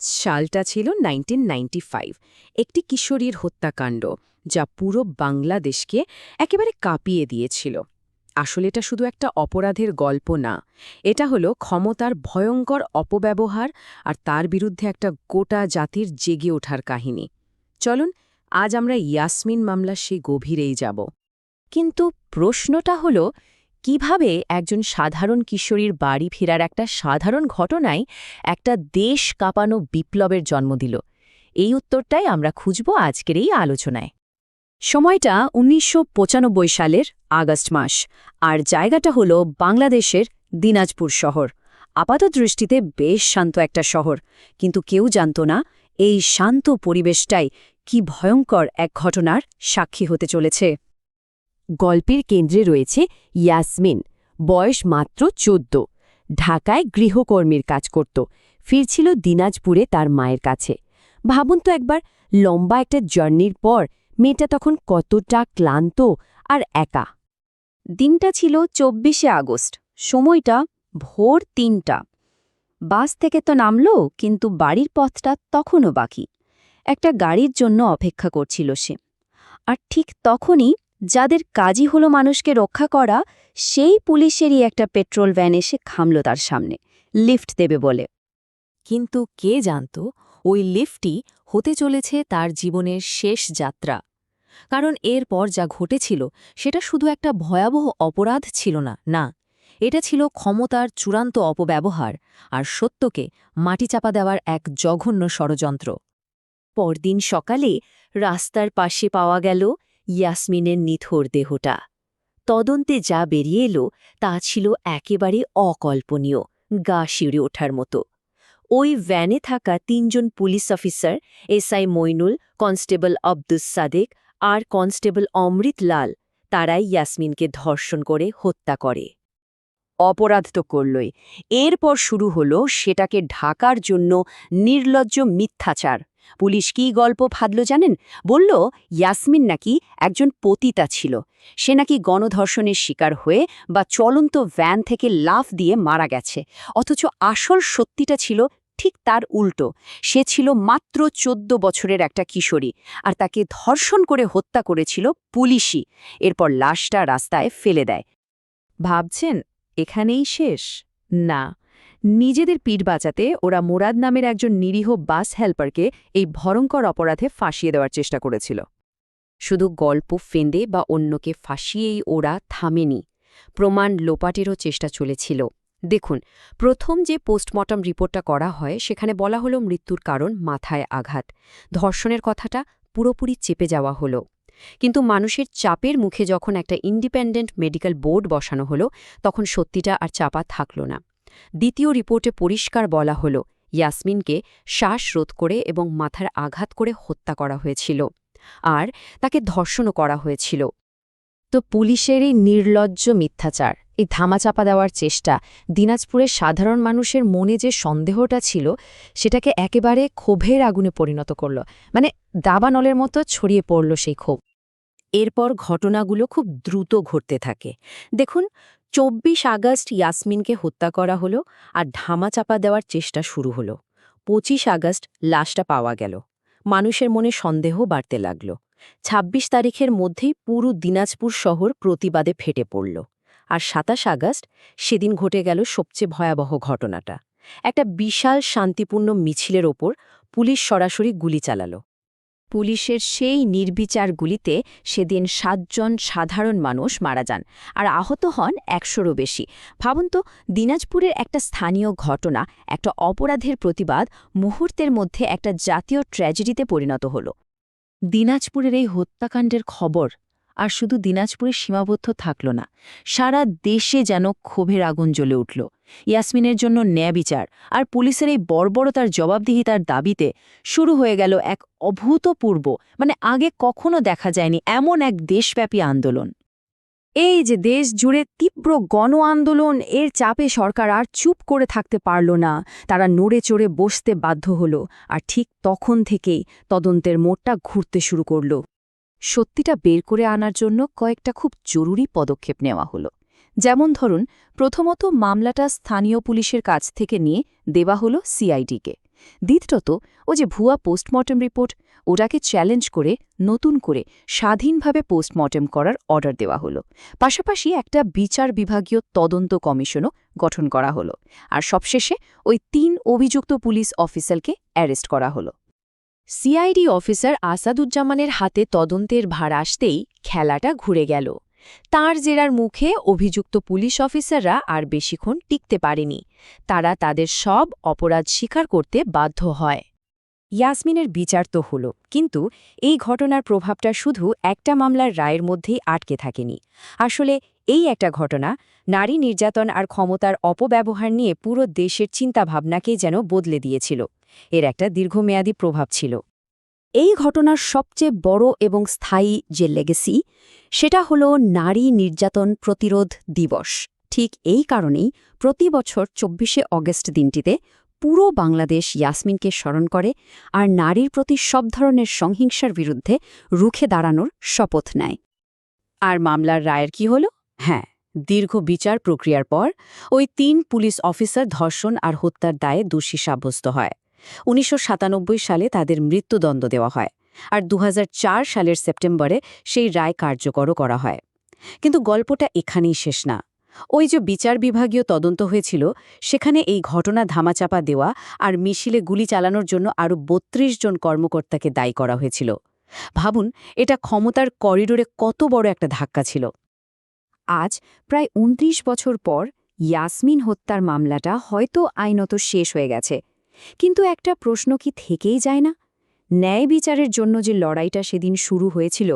সালটা ছিল 1995 একটি কিশোরীর হত্যাকাণ্ড, যা পুরো বাংলাদেশকে একেবারে কাঁপিয়ে দিয়েছিল। আসলে এটা শুধু একটা অপরাধের গল্প না, এটা হলো ক্ষমতার ভয়ঙ্কর অপব্যবহার আর তার বিরুদ্ধে একটা গোটা জাতির জেগে ওঠার কাহিনী। চলুন, আজ আমরা ইয়াসমিন মামলা সেই গভীরেই যাব। কিন্তু প্রশ্নটা হলো কীভাবে একজন সাধারণ কিশোরীর বাড়ি ফেরার একটা সাধারণ ঘটনায় একটা দেশ কাঁপানো বিপ্লবের জন্ম দিল? এই উত্তরটাই আমরা খুঁজব আজকের এই আলোচনায়। সময়টা উনিশশো পঁচানব্বই সালের আগস্ট মাস, আর জায়গাটা হল বাংলাদেশের দিনাজপুর শহর। আপাত দৃষ্টিতে বেশ শান্ত একটা শহর, কিন্তু কেউ জানত না এই শান্ত পরিবেশটাই কি ভয়ঙ্কর এক ঘটনার সাক্ষী হতে চলেছে। গল্পের কেন্দ্রে রয়েছে ইয়াসমিন। বয়স মাত্র চোদ্দ। ঢাকায় গৃহকর্মীর কাজ করত। ফিরছিল দিনাজপুরে তার মায়ের কাছে। ভাবুন তো একবার, লম্বা একটা জার্নির পর মেয়েটা তখন কতটা ক্লান্ত আর একা। দিনটা ছিল চব্বিশে আগস্ট। সময়টা ভোর তিনটা। বাস থেকে তো নামল, কিন্তু বাড়ির পথটা তখনও বাকি। একটা গাড়ির জন্য অপেক্ষা করছিল সে। আর ঠিক তখনই যাদের কাজই হলো মানুষকে রক্ষা করা, সেই পুলিশেরই একটা পেট্রোল ভ্যান এসে খামল তার সামনে, লিফট দেবে বলে। কিন্তু কে জানত, ওই লিফটই হতে চলেছে তার জীবনের শেষ যাত্রা। কারণ এরপর যা ঘটেছিল, সেটা শুধু একটা ভয়াবহ অপরাধ ছিল না না, এটা ছিল ক্ষমতার চূড়ান্ত অপব্যবহার আর সত্যকে মাটি চাপা দেওয়ার এক জঘন্য ষড়যন্ত্র। পরদিন সকালে রাস্তার পাশে পাওয়া গেল ইয়াসমিনের নিথর দেহটা। তদন্তে যা বেরিয়ে এলো, তা ছিল একেবারে অকল্পনীয়, গা শিউরে ওঠার মতো। ওই ভ্যানে থাকা তিনজন police officer, SI Mainul, constable Abdus Sadek আর কনস্টেবল অমৃত লাল, তারাই ইয়াসমিনকে ধর্ষণ করে হত্যা করে। অপরাধ তো করলই। এরপর শুরু হলো সেটাকে ঢাকার জন্য নির্লজ্জ মিথ্যাচার। পুলিশ কী গল্প ফাদল জানেন? বলল, ইয়াসমিন নাকি একজন পতিতা ছিল। সে নাকি গণধর্ষণের শিকার হয়ে বা চলন্ত ভ্যান থেকে লাফ দিয়ে মারা গেছে। অথচ আসল সত্যিটা ছিল ঠিক তার উল্টো। সে ছিল মাত্র চোদ্দ বছরের একটা কিশোরী আর তাকে ধর্ষণ করে হত্যা করেছিল পুলিশই। এরপর লাশটা রাস্তায় ফেলে দেয়। ভাবছেন, এখানেই শেষ? না। নিজেদের পিঠ বাঁচাতে ওরা মোরাদ নামের একজন নিরীহ বাস হেল্পারকে এই ভয়ঙ্কর অপরাধে ফাঁসিয়ে দেওয়ার চেষ্টা করেছিল। শুধু গল্প ফেঁদে বা অন্যকে ফাঁসিয়েই ওরা থামেনি। প্রমাণ লোপাটেরও চেষ্টা চলেছিল। দেখুন, প্রথম যে পোস্টমর্টম রিপোর্টটা করা হয়, সেখানে বলা হলো মৃত্যুর কারণ মাথায় আঘাত। ধর্ষণের কথাটা পুরোপুরি চেপে যাওয়া হলো। কিন্তু মানুষের চাপের মুখে যখন একটা ইন্ডিপেন্ডেন্ট মেডিকেল বোর্ড বসানো হলো, তখন সত্যিটা আর চাপা থাকল না। দ্বিতীয় রিপোর্টে পরিষ্কার বলা হল, ইয়াসমিনকে শ্বাসরোধ করে এবং মাথার আঘাত করে হত্যা করা হয়েছিল আর তাকে ধর্ষণও করা হয়েছিল। তো পুলিশের এই নির্লজ্জ মিথ্যাচার, এই ধামাচাপা দেওয়ার চেষ্টা, দিনাজপুরের সাধারণ মানুষের মনে যে সন্দেহটা ছিল, সেটাকে একেবারে ক্ষোভের আগুনে পরিণত করল মানে দাবানলের মতো ছড়িয়ে পড়ল সেই ক্ষোভ। এরপর ঘটনাগুলো খুব দ্রুত ঘটতে থাকে। দেখুন চব্বিশ আগস্ট ইয়াসমিনকে হত্যা করা হলো আর ধামাচাপা দেওয়ার চেষ্টা শুরু হলো। পঁচিশ আগস্ট লাশটা পাওয়া গেল। মানুষের মনে সন্দেহ বাড়তে লাগল। ২৬ তারিখের মধ্যেই পুরো দিনাজপুর শহর প্রতিবাদে ফেটে পড়ল। আর সাতাশ আগস্ট সেদিন ঘটে গেল সবচেয়ে ভয়াবহ ঘটনাটা। একটা বিশাল শান্তিপূর্ণ মিছিলের ওপর পুলিশ সরাসরি গুলি চালালো। পুলিশের সেই নির্বিচার গুলিতে সেদিন সাতজন সাধারণ মানুষ মারা যান, আর আহত হন একশোরও বেশি। ভাবুন তো, দিনাজপুরের একটা স্থানীয় ঘটনা, একটা অপরাধের প্রতিবাদ মুহূর্তের মধ্যে একটা জাতীয় ট্র্যাজেডিতে পরিণত হল। দিনাজপুরের এই হত্যাকাণ্ডের খবর আর শুধু দিনাজপুরে সীমাবদ্ধ থাকল না, সারা দেশে যেন ক্ষোভের আগুন জ্বলে উঠল। ইয়াসমিনের জন্য ন্যায় বিচার আর পুলিশের এই বর্বরতার জবাবদিহিতার দাবিতে শুরু হয়ে গেল এক অভূতপূর্ব মানে আগে কখনো দেখা যায়নি এমন এক দেশব্যাপী আন্দোলন। এই যে দেশ জুড়ে তীব্র গণ আন্দোলন, এর চাপে সরকার আর চুপ করে থাকতে পারল না। তারা নড়ে চড়ে বসতে বাধ্য হল আর ঠিক তখন থেকেই তদন্তের মোড়টা ঘুরতে শুরু করল। সত্যিটা বের করে আনার জন্য কয়েকটা খুব জরুরি পদক্ষেপ নেওয়া হলো। যেমন ধরুন, প্রথমত মামলাটা স্থানীয় পুলিশের কাছ থেকে নিয়ে দেওয়া হলো সিআইডিকে। দ্বিতীয়ত, ও যে ভুয়া পোস্টমর্টেম রিপোর্ট, ওটাকে চ্যালেঞ্জ করে, নতুন করে স্বাধীনভাবে পোস্টমর্টেম করার অর্ডার দেওয়া হলো। পাশাপাশি একটা বিচার বিভাগীয় তদন্ত কমিশনও গঠন করা হলো। আর সবশেষে ওই তিন অভিযুক্ত পুলিশ অফিসারকে অ্যারেস্ট করা হলো। সিআইডি অফিসার আসাদুজ্জামানের হাতে তদন্তের ভার আসতেই খেলাটা ঘুরে গেল। তার জেরার মুখে অভিযুক্ত পুলিশ অফিসাররা আর বেশিক্ষণ টিকতে পারেনি। তারা তাদের সব অপরাধ স্বীকার করতে বাধ্য হয়। ইয়াসমিনের বিচার তো হল, কিন্তু এই ঘটনার প্রভাবটা শুধু একটা মামলার রায়ের মধ্যেই আটকে থাকেনি। আসলে এই একটা ঘটনা, নারী নির্যাতন আর ক্ষমতার অপব্যবহার নিয়ে পুরো দেশের চিন্তাভাবনাকেই যেন বদলে দিয়েছিল। এর একটা দীর্ঘমেয়াদী প্রভাব ছিল। এই ঘটনার সবচেয়ে বড় এবং স্থায়ী যে লেগেসি সেটা হলো নারী নির্যাতন প্রতিরোধ দিবস। ঠিক এই কারণেই প্রতি বছর চব্বিশে অগস্ট দিনটিতে পুরো বাংলাদেশ ইয়াসমিনকে স্মরণ করে আর নারীর প্রতি সব ধরনের সংহিংসার বিরুদ্ধে রুখে দাঁড়ানোর শপথ নেয়। আর মামলার রায়ের কি হল? হ্যাঁ দীর্ঘ বিচার প্রক্রিয়ার পর ওই তিন পুলিশ অফিসার ধর্ষণ আর হত্যার দায়ে দোষী সাব্যস্ত হয়। উনিশশো সাতানব্বই সালে তাদের মৃত্যুদণ্ড দেওয়া হয় আর দু হাজার চার সালের সেপ্টেম্বরে সেই রায় কার্যকরও করা হয়। কিন্তু গল্পটা এখানেই শেষ না। ওই যে বিচার বিভাগীয় তদন্ত হয়েছিল, সেখানে এই ঘটনা ধামাচাপা দেওয়া আর মিছিলে গুলি চালানোর জন্য আরও ৩২ জন কর্মকর্তাকে দায়ী করা হয়েছিল। ভাবুন, এটা ক্ষমতার করিডোরে কত বড় একটা ধাক্কা ছিল। আজ প্রায় ২৯ বছর পর ইয়াসমিন হত্যার মামলাটা হয়তো আইনত শেষ হয়ে গেছে। কিন্তু একটা প্রশ্ন কি থেকেই যায় না? ন্যায় বিচারের জন্য যে লড়াইটা সেদিন শুরু হয়েছিল